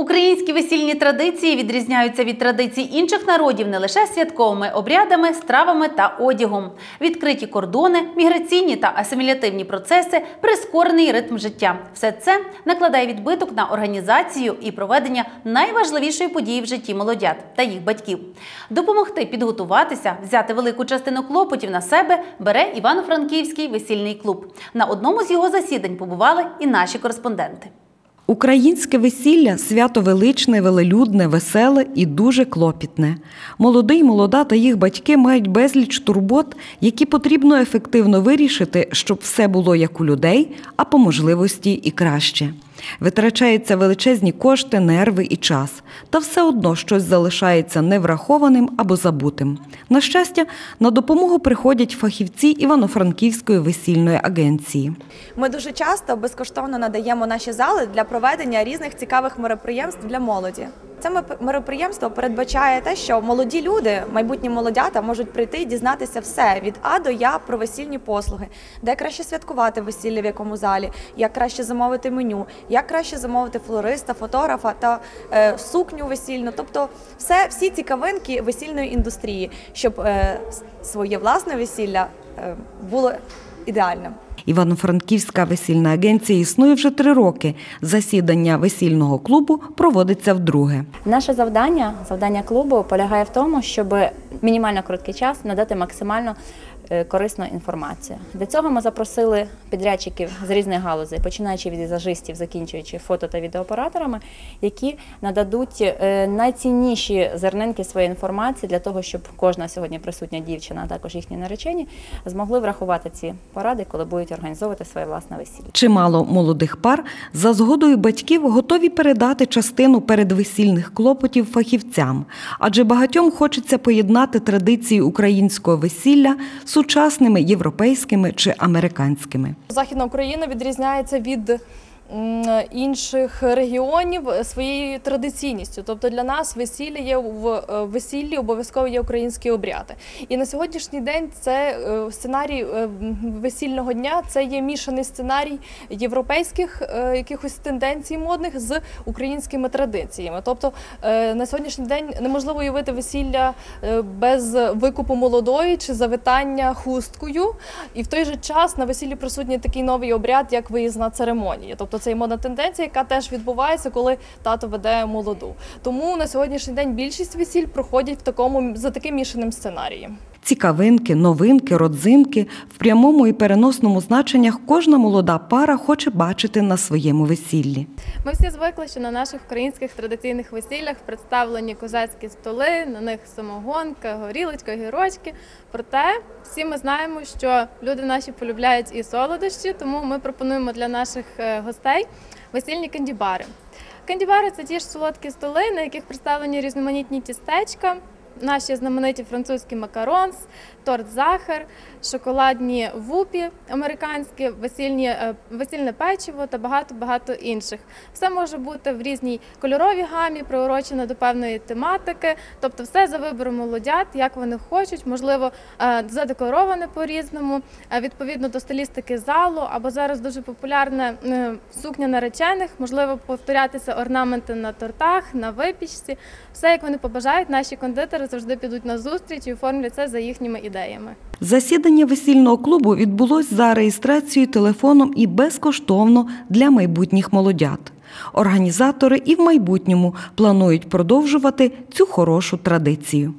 Українські весільні традиції відрізняються від традицій інших народів не лише святковими обрядами, стравами та одягом. Відкриті кордони, міграційні та асимілятивні процеси, прискорений ритм життя. Все це накладає відбиток на організацію і проведення найважливішої події в житті молодят та їх батьків. Допомогти підготуватися, взяти велику частину клопотів на себе бере Івано-Франківський весільний клуб. На одному з його засідань побували і наші кореспонденти. Українське весілля свято величне, велелюдне, веселе і дуже клопітне. Молодий, молода та їх батьки мають безліч турбот, які потрібно ефективно вирішити, щоб все було як у людей, а по можливості і краще. Витрачаються величезні кошти, нерви і час, та все одно щось залишається неврахованим або забутим. На щастя, на допомогу приходять фахівці Івано-Франківської весільної агенції. Ми дуже часто безкоштовно надаємо наші зали для проведення різних цікавих мероприємств для молоді. Це мероприємство передбачає те, що молоді люди, майбутні молодята, можуть прийти і дізнатися все від А до Я про весільні послуги, де краще святкувати весілля в якому залі, як краще замовити меню, як краще замовити флориста, фотографа та е, сукню весільну, тобто все, всі цікавинки весільної індустрії, щоб е, своє власне весілля е, було ідеальним. Івано-Франківська весільна агенція існує вже три роки. Засідання весільного клубу проводиться вдруге. Наше завдання, завдання клубу полягає в тому, щоб мінімально короткий час надати максимально е, корисну інформацію. Для цього ми запросили підрядчиків з різних галузей, починаючи від візажистів, закінчуючи фото та відеооператорами, які нададуть е, найцінніші зернинки своєї інформації для того, щоб кожна сьогодні присутня дівчина, а також їхні наречені, змогли врахувати ці поради, коли будуть організовувати своє власне весілля. Чимало молодих пар за згодою батьків готові передати частину передвесільних клопотів фахівцям, адже багатьом хочеться поєднати традиції українського весілля сучасними європейськими чи американськими. Західна Україна відрізняється від інших регіонів своєю традиційністю. Тобто для нас весілля є в е, весіллі обов'язково є українські обряди. І на сьогоднішній день це е, сценарій е, весільного дня. Це є мішаний сценарій європейських якихось тенденцій модних з українськими традиціями. Тобто на сьогоднішній день неможливо уявити весілля без викупу молодої чи завитання хусткою. І в той же час на весіллі присутній такий новий обряд, як виїзна церемонія. Тобто це є модна тенденція, яка теж відбувається, коли тато веде молоду. Тому на сьогоднішній день більшість весіль проходять в такому за таким мішаним сценарієм. Цікавинки, новинки, родзинки в прямому і переносному значеннях кожна молода пара хоче бачити на своєму весіллі. Ми всі звикли, що на наших українських традиційних весіллях представлені козацькі столи, на них самогонка, горілочка, гірочки. Проте всі ми знаємо, що люди наші полюбляють і солодощі, тому ми пропонуємо для наших е, гостей весільні кандібари. Кандібари це ті ж солодкі столи, на яких представлені різноманітні тістечка. Наші знамениті французькі макаронс, торт захар, шоколадні вупі американські, весільні, е, весільне печиво та багато багато інших. Все може бути в різній кольоровій гамі, приурочено до певної тематики. Тобто, все за вибором молодят, як вони хочуть, можливо, е, задекороване по-різному, е, відповідно до стилістики залу, або зараз дуже популярна сукня наречених, можливо, повторятися орнаменти на тортах, на випічці. Все, як вони побажають, наші кондитери завжди підуть на зустріч і оформлять це за їхніми ідеями. Засідання весільного клубу відбулось за реєстрацією телефоном і безкоштовно для майбутніх молодят. Організатори і в майбутньому планують продовжувати цю хорошу традицію.